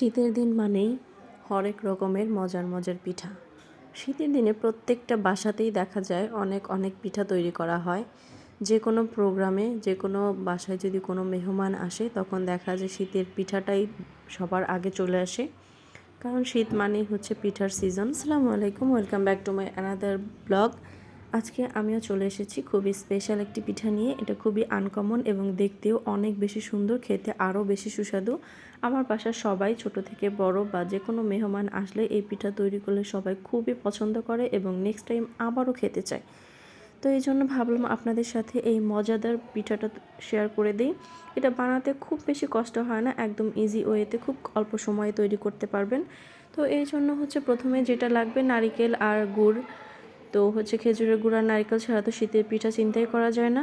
শীতের দিন মানেই হরেক রকমের মজার মজার পিঠা। শীতের দিনে প্রত্যেকটা বাসাতেই দেখা যায় অনেক অনেক পিঠা তৈরি করা হয়। যে কোনো প্রোগ্রামে, যে কোনো বাসায় যদি কোনো মেহমান আসে, তখন দেখা যায় শীতের পিঠাটাই সবার আগে চলে আসে। কারণ শীত মানেই হচ্ছে পিঠার সিজন আসসালামু আলাইকুম welcome back to my another blog আজকে আমিও চলে এসেছি খুবই স্পেশাল একটি পিঠা নিয়ে। এটা খুবই আনকমন এবং দেখতেও অনেক বেশি সুন্দর, খেতে আরও বেশি সুস্বাদু। আমার বাসার সবাই ছোট থেকে বড় বা যে কোনো মেহমান আসলে এই পিঠা তৈরি করলে সবাই খুবই পছন্দ করে এবং নেক্সট টাইম আবারও খেতে চায়। তো এই জন্য ভাবলাম আপনাদের সাথে এই মজাদার পিঠাটা শেয়ার করে দিই। এটা বানাতে খুব বেশি কষ্ট হয় না, একদম ইজি ওয়েতে খুব অল্প সময়ে তৈরি করতে পারবেন। তো এই জন্য হচ্ছে প্রথমে যেটা লাগবে নারিকেল আর গুড়। তো হচ্ছে খেজুরের গুড়, নারিকেল ছাড়া তো শীতের পিঠা চিন্তাই করা যায় না।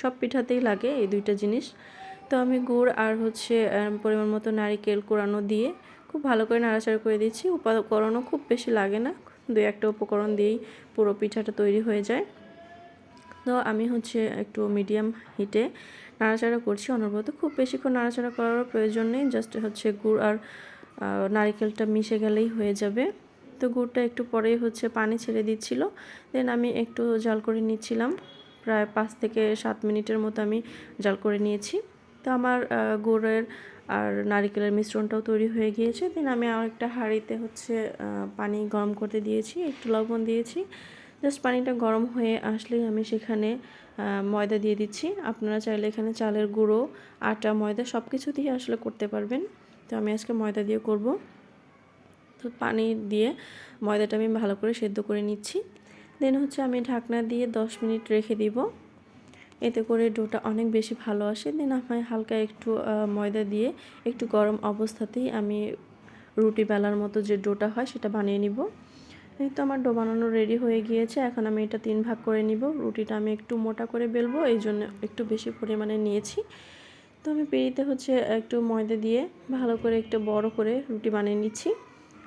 সব পিঠাতেই লাগে এই দুইটা জিনিস। তো আমি গুড় আর হচ্ছে পরিমাণ মতো নারিকেল কোরানো দিয়ে খুব ভালো করে নাড়াচাড়া করে দিচ্ছি। উপকরণও খুব বেশি লাগে না, দু একটা উপকরণ দিয়েই পুরো পিঠাটা তৈরি হয়ে যায়। তো আমি হচ্ছে একটু মিডিয়াম হিটে নাড়াচাড়া করছি। অনবরত খুব বেশিক্ষণ নাড়াচাড়া করার প্রয়োজন নেই, জাস্ট হচ্ছে গুড় আর নারিকেলটা মিশে গেলেই হয়ে যাবে। তো গুড়টা একটু পরেই হচ্ছে পানি ছেড়ে দিচ্ছিল। দেন আমি একটু জাল করে নিচ্ছিলাম। প্রায় পাঁচ থেকে সাত মিনিটের মতো আমি জাল করে নিয়েছি। তো আমার গুড়ের আর নারিকেলের মিশ্রণটাও তৈরি হয়ে গিয়েছে। দেন আমি আর একটা হাঁড়িতে হচ্ছে পানি গরম করতে দিয়েছি, একটু লবণ দিয়েছি। জাস্ট পানিটা গরম হয়ে আসলেই আমি সেখানে ময়দা দিয়ে দিচ্ছি। আপনারা চাইলে এখানে চালের গুঁড়ো, আটা, ময়দা সব কিছু দিয়ে আসলে করতে পারবেন। তো আমি আজকে ময়দা দিয়ে করব। পানি দিয়ে ময়দাটা আমি ভালো করে সেদ্ধ করে নিচ্ছি। দেন হচ্ছে আমি ঢাকনা দিয়ে 10 মিনিট রেখে দিব। এতে করে ডোটা অনেক বেশি ভালো আসে। দেন আমি হালকা একটু ময়দা দিয়ে একটু গরম অবস্থাতেই আমি রুটি বেলার মতো যে ডোটা হয় সেটা বানিয়ে নিব। এই তো আমার ডো বানানো রেডি হয়ে গিয়েছে। এখন আমি এটা তিন ভাগ করে নিব। রুটিটা আমি একটু মোটা করে বেলবো। এই জন্য একটু বেশি পরিমাণে নিয়েছি। তো আমি পেরিতে হচ্ছে একটু ময়দা দিয়ে ভালো করে একটু বড় করে রুটি বানিয়ে নিচ্ছি।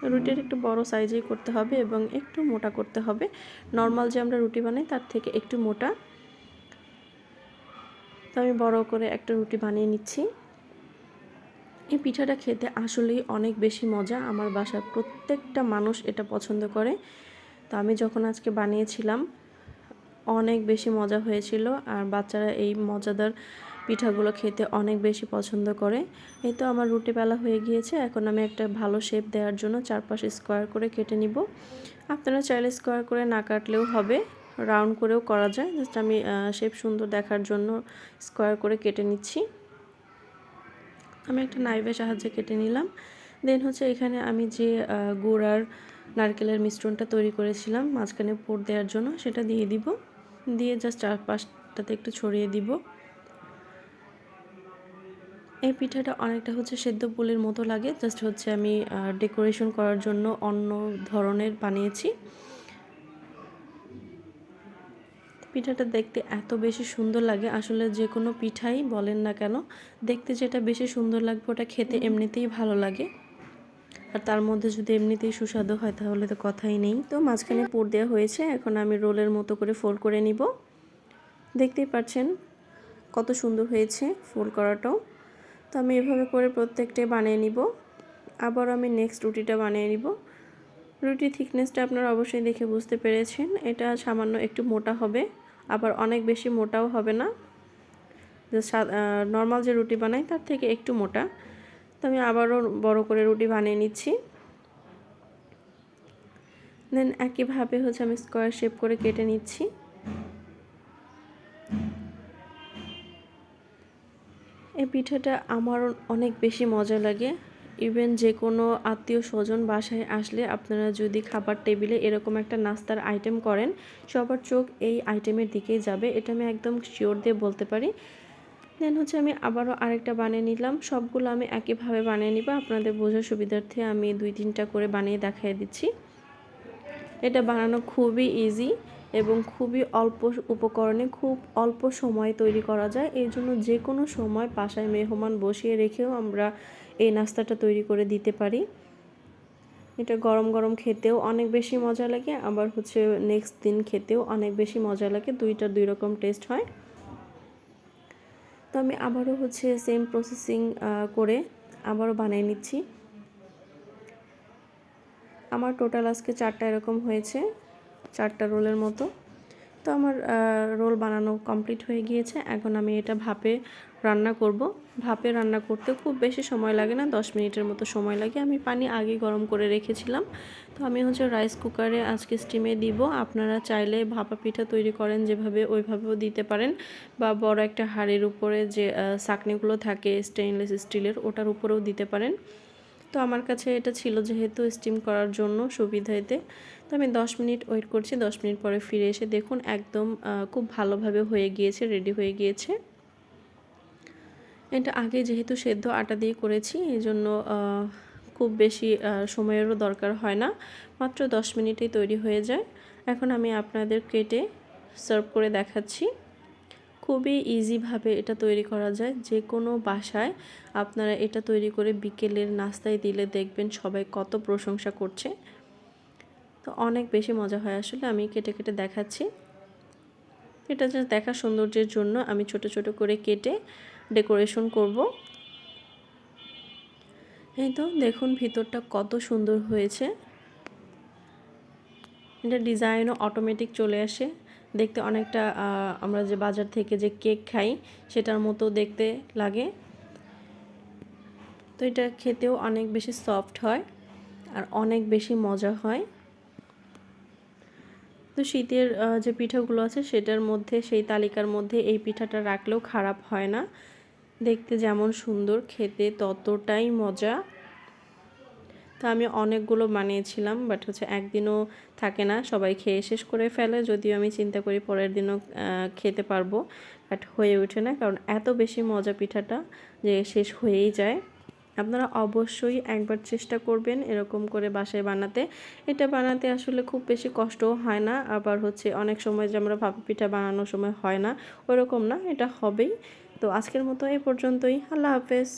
রুটির একটু বড় সাইজেই করতে হবে এবং একটু মোটা করতে হবে। নর্মাল যে আমরা রুটি বানাই তার থেকে একটু মোটা। তো আমি বড় করে একটা রুটি বানিয়ে নিচ্ছি। এই পিঠাটা খেতে আসলেই অনেক বেশি মজা। আমার বাসার প্রত্যেকটা মানুষ এটা পছন্দ করে। তো আমি যখন আজকে বানিয়েছিলাম, অনেক বেশি মজা হয়েছিল। আর বাচ্চারা এই মজাদার পিঠাগুলো খেতে অনেক বেশি পছন্দ করে। এই তো আমার রুটি বেলা হয়ে গিয়েছে। এখন আমি একটা ভালো শেপ দেওয়ার জন্য চারপাশে স্কোয়ার করে কেটে নিব। আপনারা চাইলে স্কোয়ার করে না কাটলেও হবে। রাউন্ড করেও করা যায়। জাস্ট আমি শেপ সুন্দর দেখার জন্য স্কোয়ার করে কেটে নিচ্ছি। আমি একটা নাইভের সাহায্যে কেটে নিলাম। দেন হচ্ছে এখানে আমি যে গুড় আর নারকেলের মিশ্রণটা তৈরি করেছিলাম, মাঝখানে পোড় দেওয়ার জন্য, সেটা দিয়ে দিব। দিয়ে জাস্ট চারপাশটাতে একটু ছড়িয়ে দিব। এই পিঠাটা অনেকটা হচ্ছে সেদ্ধ পুলের মতো লাগে। জাস্ট হচ্ছে আমি ডেকোরেশন করার জন্য অন্য ধরনের বানিয়েছি। পিঠাটা দেখতে এত বেশি সুন্দর লাগে। আসলে যে কোনো পিঠাই বলেন না কেন দেখতে যেটা বেশি সুন্দর লাগবে ওটা খেতে এমনিতেই ভালো লাগে। আর তার মধ্যে যদি এমনিতেই সুস্বাদু হয় তাহলে তো কথাই নেই। তো মাঝখানে পুর দেওয়া হয়েছে এখন আমি রোলের মতো করে ফোল্ড করে নিব। দেখতেই পাচ্ছেন কত সুন্দর হয়েছে ফোল্ড করাটাও। তো আমি এভাবে করে প্রত্যেকটাই বানিয়ে নিব। আবার আমি নেক্সট রুটিটা বানিয়ে নিব। রুটি থিকনেসটা আপনারা অবশ্যই দেখে বুঝতে পেরেছেন। এটা সামান্য একটু মোটা হবে, আবার অনেক বেশি মোটাও হবে না। নর্মাল যে রুটি বানাই তার থেকে একটু মোটা। তো আমি আবারও বড় করে রুটি বানিয়ে নিচ্ছি। দেন একইভাবে হচ্ছে আমি স্কোয়ার শেপ করে কেটে নিচ্ছি। পিঠাটা আমার অনেক বেশি মজা লাগে। ইভেন যে কোনো আত্মীয় স্বজন বাসায় আসলে আপনারা যদি খাবার টেবিলে এরকম একটা নাস্তার আইটেম করেন, সবার চোখ এই আইটেমের দিকেই যাবে। এটা আমি একদম শিওর দিয়ে বলতে পারি। দেন হচ্ছে আমি আবারও আরেকটা বানিয়ে নিলাম। সবগুলো আমি একইভাবে বানিয়ে নিব। আপনাদের বোঝার সুবিধার্থে আমি দুই তিনটা করে বানিয়ে দেখাই দিচ্ছি। এটা বানানো খুবই ইজি এবং খুবই অল্প উপকরণে খুব অল্প সময় তৈরি করা যায়। এই জন্য যে কোনো সময় বাসায় মেহমান বসিয়ে রেখেও আমরা এই নাস্তাটা তৈরি করে দিতে পারি। এটা গরম গরম খেতেও অনেক বেশি মজা লাগে, আবার হচ্ছে নেক্সট দিন খেতেও অনেক বেশি মজা লাগে। দুইটা দুই রকম টেস্ট হয়। তো আমি আবারও হচ্ছে সেম প্রসেসিং করে আবারও বানিয়ে নিচ্ছি। আমার টোটাল আজকে চারটা এরকম হয়েছে। চারটা রোলের মতো। তো আমার রোল বানানো কমপ্লিট হয়ে গিয়েছে। এখন আমি এটা ভাপে রান্না করব। ভাপে রান্না করতে খুব বেশি সময় লাগে না, দশ মিনিটের মতো সময় লাগে। আমি পানি আগে গরম করে রেখেছিলাম। তো আমি হচ্ছে রাইস কুকারে আজকে স্টিমে দিব। আপনারা চাইলে ভাপা পিঠা তৈরি করেন যেভাবে ওইভাবেও দিতে পারেন বা বড় একটা হাঁড়ির উপরে যে চাকনিগুলো থাকে স্টেইনলেস স্টিলের ওটার উপরেও দিতে পারেন। তো আমার কাছে এটা ছিল যেহেতু স্টিম করার জন্য সুবিধাতে। তো আমি 10 মিনিট ওয়েট করছি 10 মিনিট পরে ফিরে এসে দেখুন একদম খুব ভালোভাবে হয়ে গিয়েছে, রেডি হয়ে গিয়েছে। এটা আগে যেহেতু সেদ্ধ আটা দিয়ে করেছি, এই জন্য খুব বেশি সময়েরও দরকার হয় না। মাত্র 10 মিনিটেই তৈরি হয়ে যায়। এখন আমি আপনাদের কেটে সার্ভ করে দেখাচ্ছি। খুবই ইজিভাবে এটা তৈরি করা যায়। যে কোনো বাসায় আপনারা এটা তৈরি করে বিকেলের নাস্তায় দিলে দেখবেন সবাই কত প্রশংসা করছে। তো অনেক বেশি মজা হয় আসলে, আমি কেটে কেটে দেখাচ্ছি। এটা যে দেখা সৌন্দর্যের জন্য আমি ছোট ছোট করে কেটে ডেকোরেশন করব। এই তো দেখুন ভিতরটা কত সুন্দর হয়েছে। এটা ডিজাইনও অটোমেটিক চলে আসে। দেখতে অনেকটা আমরা যে বাজার থেকে যে কেক খাই সেটার মতো দেখতে লাগে। তো এটা খেতেও অনেক বেশি সফট হয় আর অনেক বেশি মজা হয়। তো শীতের যে পিঠাগুলো আছে সেটার মধ্যে, সেই তালিকার মধ্যে এই পিঠাটা রাখলেও খারাপ হয় না। দেখতে যেমন সুন্দর, খেতে ততটাই মজা। তো আমি অনেকগুলো বানিয়েছিলাম, বাট হচ্ছে একদিনও থাকে না, সবাই খেয়ে শেষ করে ফেলে, যদিও আমি চিন্তা করি পরের দিনও খেতে পারব, বাট হয়ে ওঠে না, কারণ এত বেশি মজা পিঠাটা যে শেষ হয়েই যায়। আপনারা অবশ্যই একবার চেষ্টা করবেন এরকম করে বাসায় বানাতে। এটা বানাতে আসলে খুব বেশি কষ্টও হয় না, আবার হচ্ছে অনেক সময় যে আমরা ভাপা পিঠা বানানোর সময় হয় না, ওরকম না, এটা হবেই। তো আজকের মতো এ পর্যন্তই, আল্লাহ হাফেজ।